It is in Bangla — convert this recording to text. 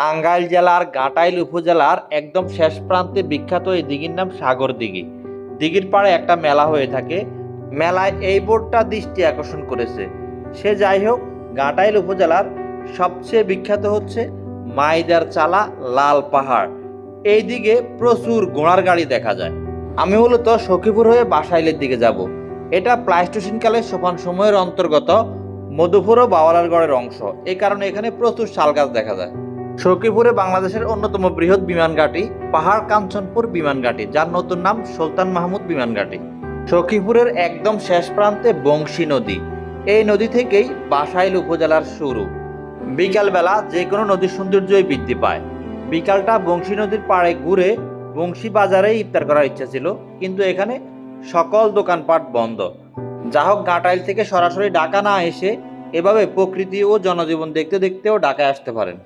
টাঙ্গাইল জেলার গাটাইল উপজেলার একদম শেষ প্রান্তে বিখ্যাত এই দিঘির নাম সাগর দিঘি। দিঘির পাড়ে একটা মেলা হয়ে থাকে। মেলায় এই বোর্ডটা দৃষ্টি আকর্ষণ করেছে। সে যাই হোক গাটাইল উপজেলার সবচেয়ে বিখ্যাত হচ্ছে মাইদার চালা লাল পাহাড়। এই দিকে প্রচুর ঘোড়ার গাড়ি দেখা যায়। আমি মূলত সখীপুর হয়ে বাসাইলের দিকে যাব। এটা প্লাইস্টোসিনকালের সোপান সময়ের অন্তর্গত মধুপুর ও বাওয়ালারগড়ের অংশ। এই কারণে এখানে প্রচুর শাল গাছ দেখা যায়। সখীপুরে বাংলাদেশের অন্যতম বৃহৎ বিমান ঘাঁটি, পাহাড় কাঞ্চনপুর বিমান ঘাঁটি, যার নতুন নাম সুলতান মাহমুদ বিমান ঘাঁটি। সখীপুরের একদম শেষ প্রান্তে বংশী নদী। এই নদী থেকেই বাসাইল উপজেলার শুরু। বিকালবেলা যে কোনো নদীর সৌন্দর্যই বৃদ্ধি পায়। বিকালটা বংশী নদীর পাড়ে ঘুরে বংশী বাজারে ইফতার করার ইচ্ছা ছিল, কিন্তু এখানে সকল দোকানপাট বন্ধ। যা হোক গাটাইল থেকে সরাসরি ঢাকা না এসে এভাবে প্রকৃতি ও জনজীবন দেখতে দেখতেও ঢাকায় আসতে পারেন।